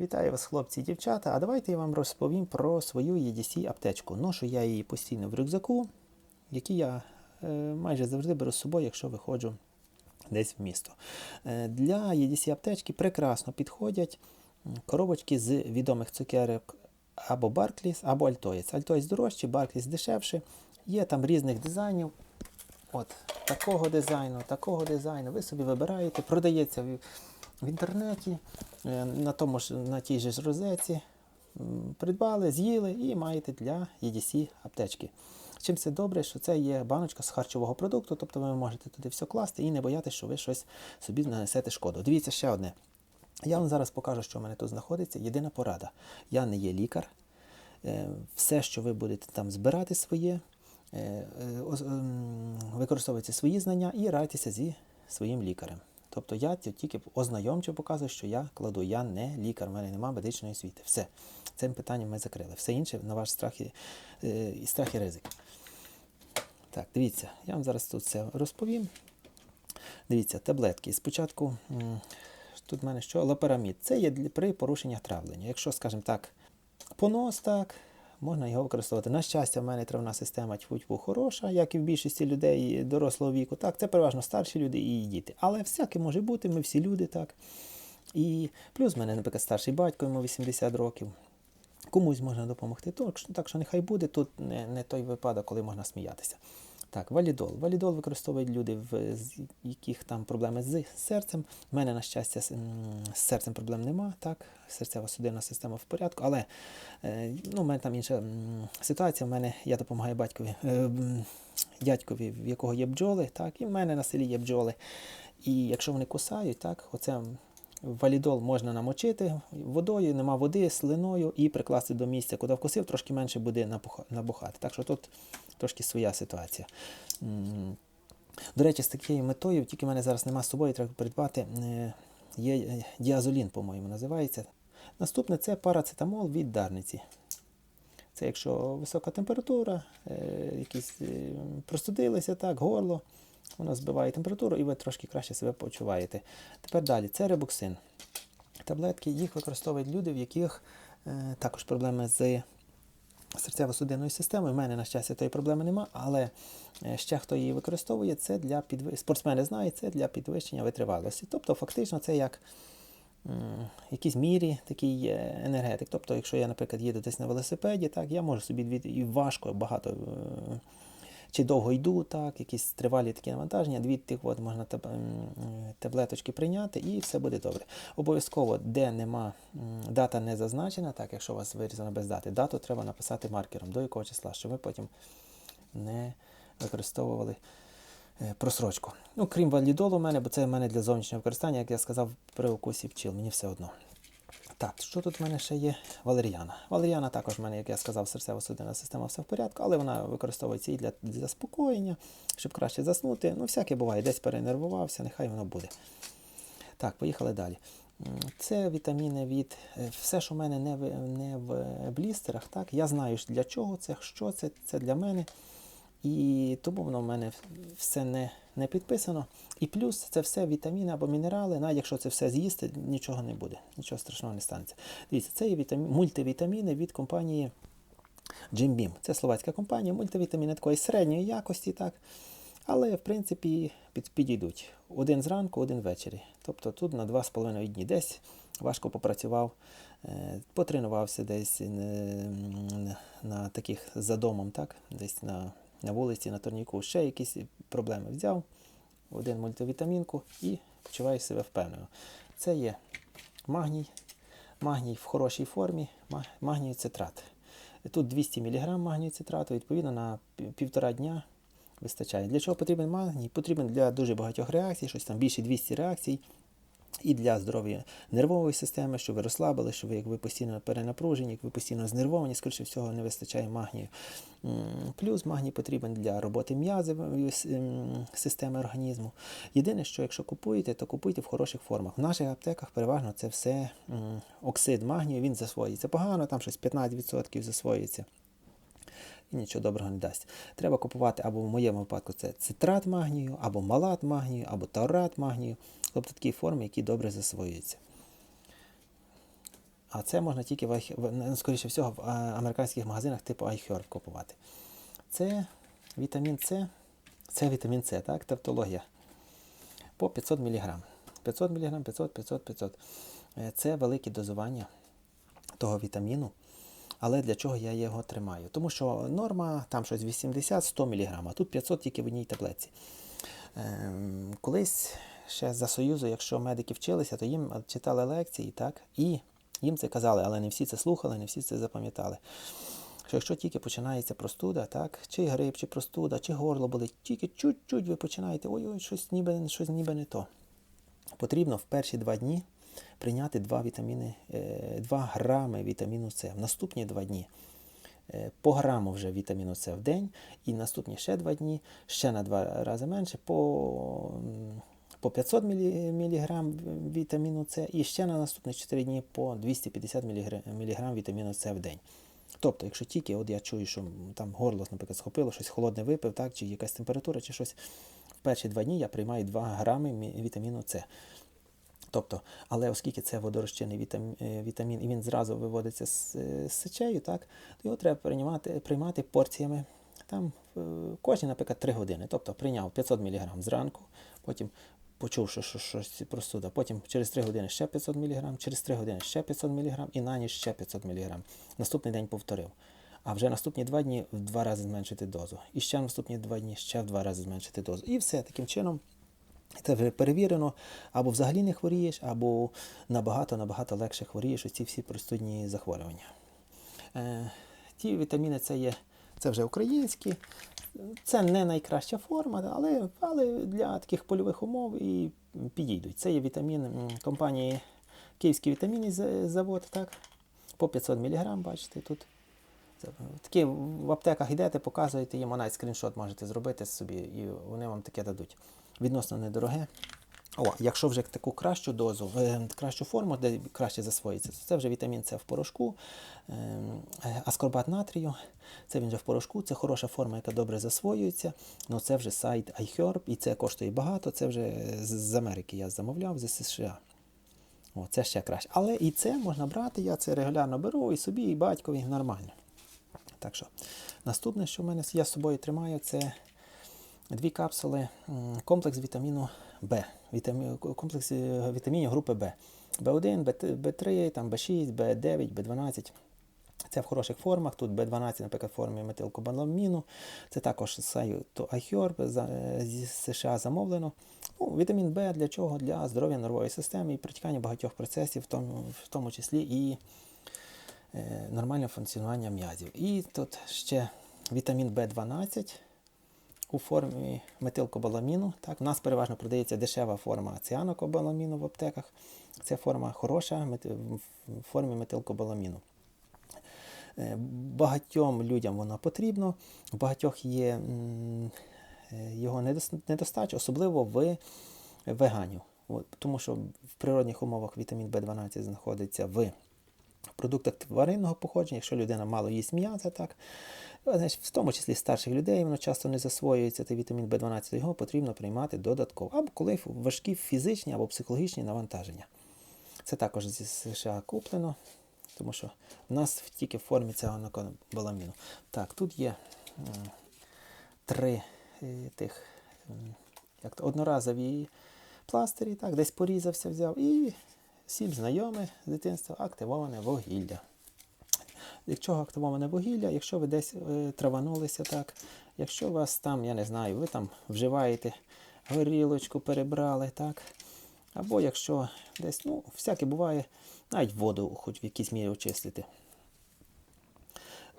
Вітаю вас, хлопці і дівчата. А давайте я вам розповім про свою EDC аптечку. Ношу я її постійно в рюкзаку, який я е, майже завжди беру з собою, якщо виходжу десь в місто. Е, для EDC аптечки прекрасно підходять коробочки з відомих цукерок або Barclays, або Altoids. Altoids дорожчі, Barclays дешевше. Є там різних дизайнів. От такого дизайну, такого дизайну. Ви собі вибираєте, продається в, інтернеті, е, на тому ж на тій же ж розетці. Придбали, з'їли і маєте для EDC аптечки. Чим це добре, що це є баночка з харчового продукту, тобто ви можете туди все класти і не боятися, що ви щось собі нанесете шкоду. Дивіться ще одне. Я вам зараз покажу, що в мене тут знаходиться. Єдина порада. Я не є лікар. Е, Все, що ви будете там збирати своє, е, ем, використовуйте свої знання і радьтеся зі своїм лікарем. Тобто я тільки ознайомчо показую, що я кладу. Я не лікар, в мене немає медичної освіти. Все. Цим питанням ми закрили. Все інше на ваш страх і, е, і страх і ризик. Так, дивіться, я вам зараз тут все розповім. Дивіться, таблетки. Спочатку тут в мене що? Лоперамід. Це є при порушеннях травлення. Якщо, скажімо так, понос, так, можна його використовувати. На щастя, в мене травна система тьфу хороша, як і в більшості людей дорослого віку. Так, це переважно старші люди і діти. Але всяке може бути, ми всі люди, так. І плюс в мене, наприклад, старший батько, йому 80 років. Комусь можна допомогти. Так що нехай буде, тут не, не той випадок, коли можна сміятися. Так, валідол. Валідол використовують люди, в яких там проблеми з серцем. У мене, на щастя, з, серцем проблем нема, так, серцево-судинна система в порядку, але е, ну, у мене там інша ситуація. У мене я допомагаю батькові, е, дядькові, в якого є бджоли, так, і в мене на селі є бджоли. І якщо вони кусають, так, оце валідол можна намочити водою, нема води, слиною і прикласти до місця, куди вкусив, трошки менше буде набухати. Так що тут трошки своя ситуація. До речі, з такою метою, тільки в мене зараз нема з собою, треба придбати. е, Є е, діазолін, по-моєму, називається. Наступне це парацетамол від Дарниці. Це якщо висока температура, е, якісь простудилися, так, горло, воно збиває температуру і ви трошки краще себе почуваєте. Тепер далі, це ребуксин. Таблетки їх використовують люди, в яких е, також проблеми з серцево-судинною системою. У мене, на щастя, тої проблеми нема, але е, ще хто її використовує, це для підвищення, спортсмени знають, це для підвищення витривалості. Тобто, фактично, це як в якійсь мірі такий е, енергетик. Тобто, якщо я, наприклад, їду десь на велосипеді, так, я можу собі і важко, багато. Е, Чи довго йду, так, якісь тривалі такі навантаження, дві тих от можна таблеточки прийняти і все буде добре. Обов'язково, де нема дата не зазначена, так, якщо у вас вирізано без дати, дату треба написати маркером, до якого числа, щоб ви потім не використовували е, просрочку. Ну, крім валідолу у мене, бо це в мене для зовнішнього використання, як я сказав, при укусі пчіл, мені все одно. Так, що тут в мене ще є? Валеріана. Валеріана також в мене, як я сказав, серцево-судинна система все в порядку, але вона використовується і для заспокоєння, щоб краще заснути. Ну, всяке буває, десь перенервувався, нехай воно буде. Так, поїхали далі. Це вітаміни від е, все, що в мене не в, не в блістерах. Так, я знаю, для чого це, що це, це для мене. І тому воно в мене все не, не підписано. І плюс це все вітаміни або мінерали. Навіть якщо це все з'їсти, нічого не буде, нічого страшного не станеться. Дивіться, це є вітамі... мультивітаміни від компанії Jim Beam. Це словацька компанія, мультивітаміни такої середньої якості, так. Але, в принципі, під, підійдуть. Один зранку, один ввечері. Тобто тут на 2,5 дні десь важко попрацював, е, потренувався десь е, на, таких за домом, так? десь на, на вулиці, на турніку, ще якісь проблеми взяв, один мультивітамінку і почуваю себе впевнено. Це є магній, магній в хорошій формі, магній цитрат. Тут 200 мг магнію цитрату, відповідно на півтора дня вистачає. Для чого потрібен магній? Потрібен для дуже багатьох реакцій, щось там більше 200 реакцій. І для здоров'я нервової системи, щоб ви розслабили, щоб ви, як ви постійно перенапружені, як ви постійно знервовані, скоріше всього, не вистачає магнію. Плюс магній потрібен для роботи м'язової системи організму. Єдине, що якщо купуєте, то купуйте в хороших формах. В наших аптеках переважно це все оксид магнію, він засвоюється погано, там щось 15% засвоюється і нічого доброго не дасть. Треба купувати або в моєму випадку це цитрат магнію, або малат магнію, або таурат магнію, тобто такі форми, які добре засвоюються. А це можна тільки в, ну, скоріше всього в американських магазинах типу iHerb купувати. Це вітамін С, це вітамін С, так, тавтологія. По 500 мг. 500 мг, 500, 500, 500. Е, Це великі дозування того вітаміну. Але для чого я його тримаю? Тому що норма там щось 80-100 мг, а тут 500 тільки в одній таблетці. Ем, колись ще за Союзу, якщо медики вчилися, то їм читали лекції, так, і їм це казали, але не всі це слухали, не всі це запам'ятали. Що якщо тільки починається простуда, так, чи грип, чи простуда, чи горло болить, тільки чуть-чуть ви починаєте, ой-ой, щось ніби, щось ніби не то. Потрібно в перші два дні прийняти 2 вітаміни, е, 2 грами вітаміну С. В наступні два дні е, по граму вже вітаміну С в день, і наступні ще два дні, ще на два рази менше, по, по 500 мілі- міліграм вітаміну С, і ще на наступні 4 дні по 250 мілігра- міліграм вітаміну С в день. Тобто, якщо тільки от я чую, що там горло, наприклад, схопило, щось холодне випив, так, чи якась температура, чи щось, в перші два дні я приймаю 2 грами вітаміну С. Тобто, але оскільки це водорозчинний вітамін, вітамін і він зразу виводиться з, е, з сечею, так, то його треба приймати, приймати порціями там е, кожні, наприклад, 3 години. Тобто прийняв 500 мг зранку, потім почув, що щось простуда, потім через 3 години ще 500 мг, через 3 години ще 500 мг і на ніч ще 500 мг. Наступний день повторив. А вже наступні два дні в два рази зменшити дозу. І ще наступні два дні ще в два рази зменшити дозу. І все таким чином. Це вже перевірено, або взагалі не хворієш, або набагато-набагато легше хворієш оці всі простудні захворювання. Е, ті вітаміни це є це вже українські. Це не найкраща форма, але, але для таких польових умов і підійдуть. Це є вітамін компанії Київський вітамінний завод, так? По 500 мг, бачите, тут. Такі в аптеках йдете, показуєте їм, навіть скріншот можете зробити собі, і вони вам таке дадуть. Відносно недороге. О, якщо вже таку кращу дозу, е, кращу форму, де краще засвоїться, то це вже вітамін С в порошку, ем, е, аскорбат натрію, це він вже в порошку, це хороша форма, яка добре засвоюється. Ну це вже сайт iHerb, і це коштує багато, це вже з, з Америки я замовляв, з США. О, це ще краще. Але і це можна брати, я це регулярно беру і собі, і батькові нормально. Так що, наступне, що в мене я з собою тримаю, це дві капсули, комплекс вітаміну Б. Вітамі, комплекс е, вітамінів групи Б. В1, Б3, там Б6, Б9, Б12. Це в хороших формах. Тут Б12, наприклад, в формі метилкобаламіну. Це також з сайту iHerb е, США замовлено. Ну, вітамін Б для чого? Для здоров'я нервової системи і протікання багатьох процесів, в тому, в тому числі і е, нормальне функціонування м'язів. І тут ще вітамін В12 у формі метилкобаламіну. Так, у нас переважно продається дешева форма ціанокобаламіну в аптеках. Це форма хороша в формі метилкобаламіну. Е, Багатьом людям воно потрібно, в багатьох є е, його недос- недостача, особливо в веганів. Тому що в природних умовах вітамін В12 знаходиться в продуктах тваринного походження, якщо людина мало їсть м'яса, так, в тому числі старших людей, воно часто не засвоюється, цей вітамін В12, його потрібно приймати додатково, або коли важкі фізичні або психологічні навантаження. Це також зі США куплено, тому що в нас тільки в формі цього баламіну. Так, тут є три е, тих як то, одноразові пластирі, так, десь порізався, взяв, і сіль знайоме з дитинства активоване вугілля. Чого активоване вугілля? Якщо ви десь е, траванулися, так, якщо вас там, я не знаю, ви там вживаєте горілочку, перебрали, так, або якщо десь, ну, всяке буває, навіть воду хоч в якійсь мірі очистити.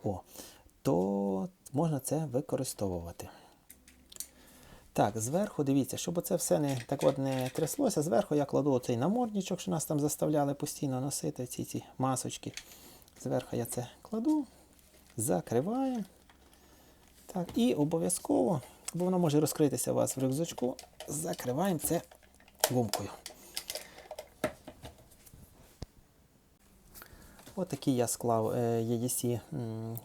О, то можна це використовувати. Так, зверху дивіться, щоб це все не так от не тряслося, зверху я кладу оцей намордничок, що нас там заставляли постійно носити, ці ці масочки. Зверху я це кладу, закриваю. Так, і обов'язково, бо воно може розкритися у вас в рюкзачку, закриваємо це гумкою. Отакий я склав е, EDC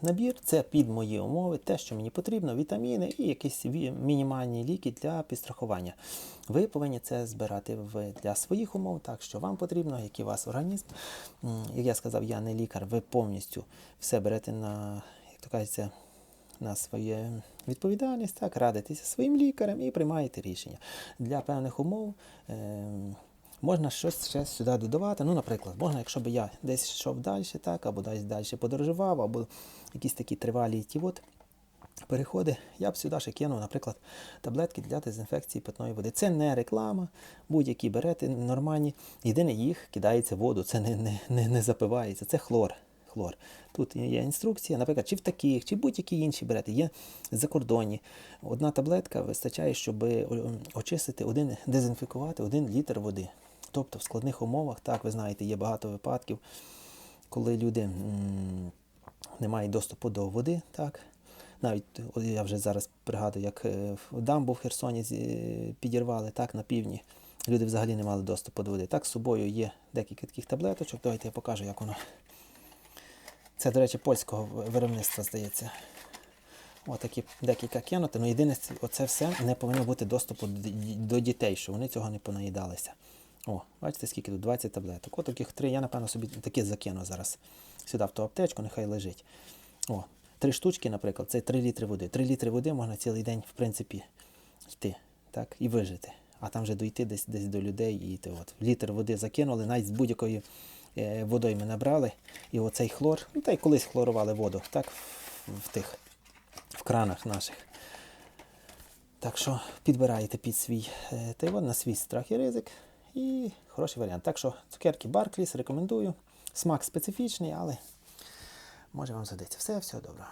набір. Це під мої умови, те, що мені потрібно, вітаміни і якісь мінімальні ліки для підстрахування. Ви повинні це збирати для своїх умов, так що вам потрібно, який у вас організм. Як я сказав, я не лікар, ви повністю все берете на, як то кажеться, на свою відповідальність, так, радитеся своїм лікарем і приймаєте рішення. Для певних умов е, можна щось ще сюди додавати. Ну, наприклад, можна, якщо б я десь йшов далі, так, або десь далі подорожував, або якісь такі тривалі ті от переходи, я б сюди ще кинув, наприклад, таблетки для дезінфекції питної води. Це не реклама, будь-які берете нормальні. Єдине їх кидається в воду, це не, не, не, не запивається, це хлор. Хлор. Тут є інструкція, наприклад, чи в таких, чи будь-які інші берете, є закордонні. Одна таблетка вистачає, щоб очистити один, дезінфікувати один літр води. Тобто в складних умовах, так, ви знаєте, є багато випадків, коли люди не мають доступу до води, так. Навіть я вже зараз пригадую, як е, дамбу в Херсоні підірвали так на півдні. Люди взагалі не мали доступу до води. Так, з собою є декілька таких таблеточок. Давайте я покажу, як воно. Це, до речі, польського виробництва, здається. Отакі декілька кинути. Ну, єдине, оце все не повинно бути доступу до дітей, щоб вони цього не понаїдалися. О, бачите, скільки тут? 20 таблеток. От таких три. Я, напевно, собі такі закину зараз сюди в ту аптечку, нехай лежить. О, три штучки, наприклад, це 3 літри води. 3 літри води можна цілий день, в принципі, йти, так, і вижити. А там вже дойти десь, десь до людей і йти. От. Літр води закинули, навіть з будь-якої е, водою ми набрали. І оцей хлор, ну та й колись хлорували воду, так, в, тих в кранах наших. Так що підбираєте під свій е, та на свій страх і ризик. І хороший варіант. Так що цукерки Баркліс рекомендую. Смак специфічний, але може вам задиться. Все, всього доброго.